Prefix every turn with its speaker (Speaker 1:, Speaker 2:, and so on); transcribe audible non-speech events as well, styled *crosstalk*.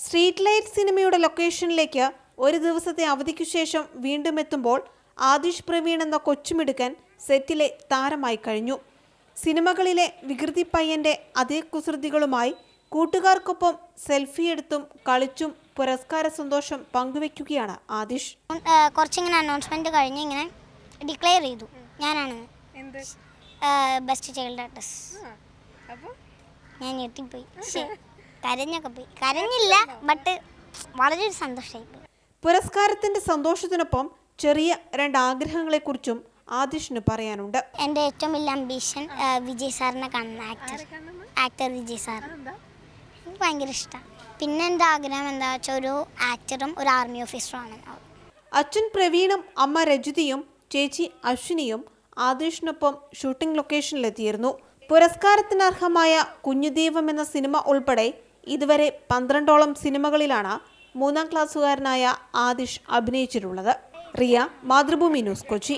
Speaker 1: Street light സിനിമയുടെ ലൊക്കേഷനിലേക്ക് ഒരു ദിവസത്തെ അവധിക്കു ശേഷം വീണ്ടും എത്തുമ്പോൾ ആദിഷ് പ്രവീൺ എന്ന കൊച്ചുമിടുക്കൻ സെറ്റിലെ താരമായി കഴിഞ്ഞു. സിനിമകളിലെ വികൃതി പയ്യന്റെ അതേ കുസൃതികളുമായി കൂട്ടുകാർക്കൊപ്പം സെൽഫി എടുത്തും കളിച്ചും പുരസ്കാര സന്തോഷം പങ്കുവെക്കുകയാണ് ആദിഷ്.
Speaker 2: കുറച്ചിങ്ങനെ അനൗൺസ്മെന്റ് കഴിഞ്ഞ് ഇങ്ങനെ ഡിക്ലെയർ ചെയ്തു. ഞാനാണ്
Speaker 1: എന്ത്?
Speaker 2: ബെസ്റ്റ് ചൈൽഡ് ആർട്ടിസ്റ്റ് ഞാൻ ഞെട്ടിപ്പോയി. *laughs* കരഞ്ഞൊക്കെ പോയി. കരഞ്ഞില്ല ബട്ട് വളരെ ഒരു സന്തോഷമായി പോയി.
Speaker 1: പുരസ്കാരത്തിന്റെ സന്തോഷത്തിനൊപ്പം ചെറിയ രണ്ട് ആഗ്രഹങ്ങളെക്കുറിച്ചും ആദിഷിന് പറയാനുണ്ട്.
Speaker 2: എന്റെ ഏറ്റവും വലിയ അംബീഷൻ വിജയ് സാറിനെ കാണുന്ന ആക്ടർ ആക്ടർ വിജയ് സാർ എനിക്ക് ഭയങ്കര ഇഷ്ടം. പിന്നെ എന്റെ ആഗ്രഹം എന്താ വെച്ചാൽ ഒരു ആക്ടറും ഒരു ആർമി ഓഫീസറും ആണ്
Speaker 1: അച്ഛൻ പ്രവീണും അമ്മ രജിതയും ചേച്ചി അശ്വിനിയും ആദിഷിനൊപ്പം ഷൂട്ടിംഗ് ലൊക്കേഷനിലെത്തിയിരുന്നു പുരസ്കാരത്തിന് അർഹമായ കുഞ്ഞുദീപം എന്ന സിനിമ ഉൾപ്പെടെ ഇതുവരെ പന്ത്രണ്ടോളം സിനിമകളിലാണ് മൂന്നാം ക്ലാസ്സുകാരനായ ആദിഷ് അഭിനയിച്ചിട്ടുള്ളത്. റിയ മാതൃഭൂമി ന്യൂസ് കൊച്ചി.